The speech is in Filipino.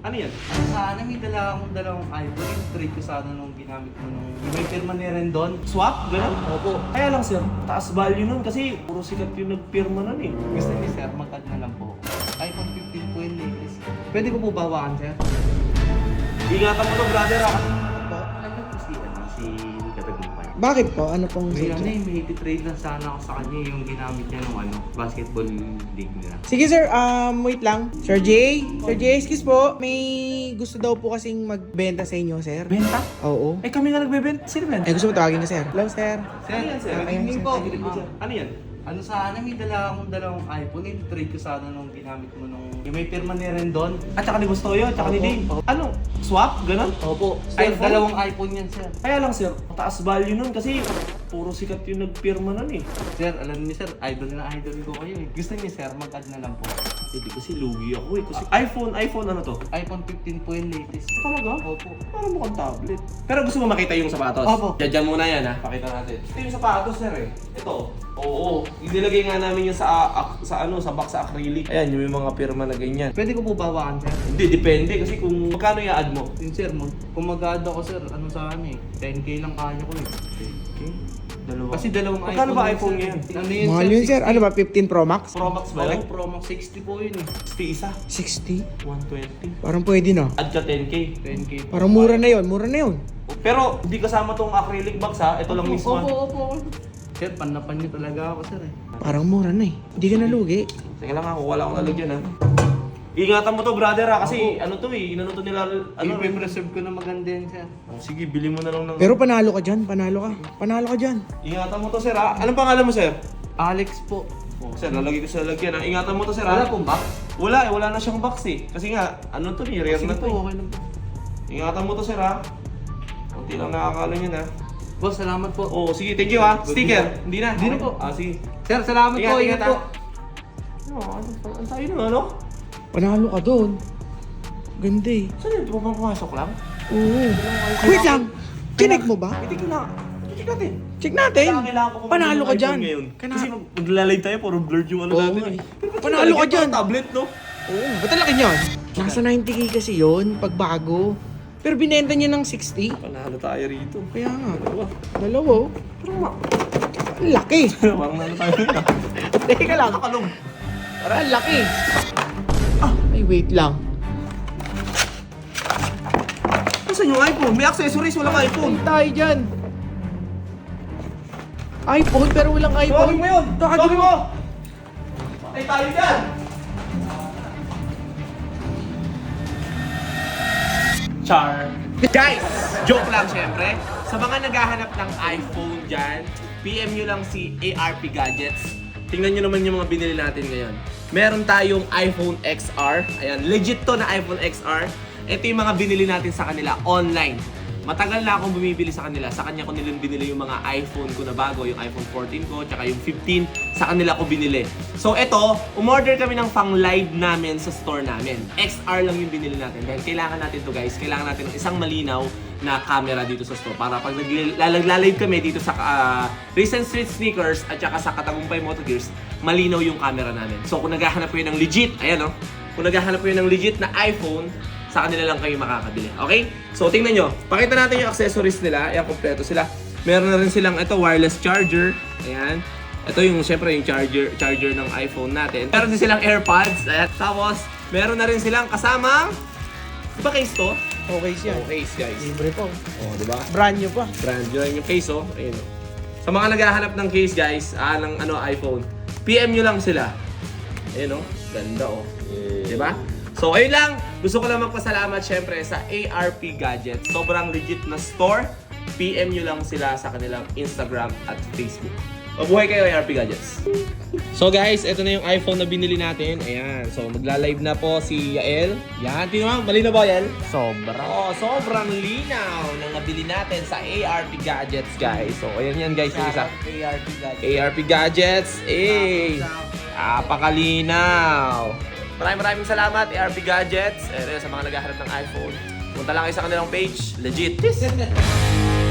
Ano yan? Sana may dala akong dalawang iPhone. Trade ko sana nung ginamit mo nung may pirma ni Rendon. Swap? Ganun? Opo. Kaya lang sir, taas value nun kasi puro sikat yung nagpirma nun eh. Gusto ni sir, mag-add na lang po. iPhone 15 po yung latest. Pwede ko po bawakan sir? Ingatan mo to brother ah. Si, Katagumpay. Bakit po? Ano pong May ano eh, may trade lang sana ako sa kanya yung ginamit niya nung ano, basketball league nila. Sige sir, um, wait lang. Sir Jay? Sir Jay, excuse po. May gusto daw po kasing magbenta sa inyo, sir. Benta? Oo. Eh kami nga nagbebenta. Sino ba? Eh, gusto mo tawagin na sir? Hello, sir. Sir, Ano yan, sir? Ano yan? Ano sana, may dala akong dalawang iPhone. Yung trade ko sana nung ginamit mo nung yung may pirma ni Rendon. At saka ni Bustoyo, at saka ni Opo. Dave. Ano? Swap? Ganun? Opo. Sir, iPhone? dalawang iPhone yan sir. Kaya lang sir, taas value nun kasi puro sikat yung nagpirma nun eh. Sir, alam niyo sir, idol na idol ko kayo eh. Gusto niyo sir, mag-add na lang po. Hindi kasi lugi ako eh. Kasi iPhone, iPhone ano to? iPhone 15 po yung latest. Talaga? Opo. Parang mukhang tablet. Pero gusto mo makita yung sapatos? Opo. Diyan muna yan ha, pakita natin. Ito yung sapatos sir eh. Ito. Oo, Inilagay nga namin yung sa, ak- sa ano, sa box sa acrylic. Ayan, yung may mga pirma na ganyan. Pwede ko po bawakan sir? Hindi, depende kasi kung magkano i-add mo. Yun sir, mag, kung mag-add ako sir, ano sana eh, 10k lang kaya ko eh. 10K? Dalawa. Kasi dalawang Magkano ba yun, iPhone sir. ngayon? Ano yun Mahal yun, sir. 60? Ano ba, 15 Pro Max? Pro Max ba yun? Oo, Pro Max 60 po yun eh. 60 isa. 60? 120. Parang pwede na. Add ka 10K. 10k po. Parang mura na yon, mura na yon. Pero hindi kasama tong acrylic box ha. Ito lang mismo. Opo, opo. Sir, panapan niyo talaga ako sir eh. Parang mura na eh. Hindi ka nalugi. Sige lang ako, wala akong lalagyan ha. Ingatan mo to brother ha, kasi ano to eh, inano to nila, ano Ano, i-preserve ko na maganda yan sir. Oh, sige, bili mo na lang ng... Pero panalo ka dyan, panalo ka. Panalo ka dyan. Ingatan mo to sir ha. Anong pangalan mo sir? Alex po. Oh, sir, lalagay ko sa lalagyan ha. Ingatan mo to sir ha. Wala pong box? Wala eh, wala na siyang box eh. Kasi nga, ano to eh, rare Sige na to po, eh. okay lang po. Ingatan mo to sir ha. Kunti lang nakakalo yun ha. Boss, salamat po. Oh, sige, thank you ha. Sticker, hindi na. Hindi na po. Ah, sige. Sir, salamat Ingat, po. ingat, Ingat po. Oh, ano, ano tayo na ano? Panalo ka doon. Ganda eh. Saan yun? Di ba bang pumasok lang? Oo. Wait lang. Chinek mo ba? Hindi ko na. Check natin. Check natin. Kailangan- kailangan ko kung Panalo ano ka yung dyan. iPhone Ngayon. Kana- Kasi maglalive tayo, puro blurred yung ano Oo natin. nga eh. eh. Pero ba't Panalo ka dyan. parang tablet, no? Oo. Ba't ang laki niyan? Nasa 90k kasi yon pag bago. Pero binenta niya ng 60. Panalo tayo rito. Kaya nga. Dalawa. Dalawa. oh. Pero ma... Ang laki. Parang nalo tayo rito. Teka lang. Nakalong. Parang ang laki. Ah, ay wait lang. Saan yung iPhone? May accessories, walang iPhone. Punta tayo dyan. iPhone pero walang iPhone. Tawagin mo yun! Tawagin mo! Patay tayo dyan! Char. Guys, joke lang syempre. Sa mga naghahanap ng iPhone dyan, PM nyo lang si ARP Gadgets. Tingnan nyo naman yung mga binili natin ngayon. Meron tayong iPhone XR. Ayan, legit to na iPhone XR. Ito yung mga binili natin sa kanila online. Matagal na akong bumibili sa kanila. Sa kanya ko nilang binili yung mga iPhone ko na bago, yung iPhone 14 ko, tsaka yung 15, sa kanila ko binili. So eto, umorder kami ng pang live namin sa store namin. XR lang yung binili natin. Dahil kailangan natin to guys, kailangan natin ng isang malinaw na camera dito sa store. Para pag naglalalive kami dito sa ah, Recent Street Sneakers at saka sa Katagumpay Moto Gears, malinaw yung camera namin. So kung naghahanap kayo ng legit, ayan o, kung naghahanap kayo ng legit na iPhone, sa kanila lang kayo makakabili. Okay? So, tingnan nyo. Pakita natin yung accessories nila. Ayan, kompleto sila. Meron na rin silang ito, wireless charger. Ayan. Ito yung, syempre, yung charger charger ng iPhone natin. Meron din silang AirPods. Ayan. Tapos, meron na rin silang kasamang... Di ba case to? Okay siya. Oh, case, guys. Libre po. Oh, di ba? Brand new pa. Brand new yung case, oh. Ayun, oh. Sa mga naghahanap ng case, guys, ah, ng ano, iPhone, PM nyo lang sila. Ayun, oh. Ganda, oh. Di ba? So, ayun lang. Gusto ko lang magpasalamat, syempre, sa ARP Gadgets. Sobrang legit na store. PM nyo lang sila sa kanilang Instagram at Facebook. Mabuhay kayo, ARP Gadgets. So guys, ito na yung iPhone na binili natin. Ayan. So magla-live na po si Yael. Yan. Tingnan mo, mali na ba Yael? Sobra. Oh, sobrang linaw ng nabili natin sa ARP Gadgets, guys. So, ayan yan, guys. Yung isa. ARP guys. ARP Gadgets. Eh, apakalinaw. Maraming maraming salamat, ARP Gadgets. Eh, sa mga naghahanap ng iPhone. Punta lang kayo sa kanilang page. Legit.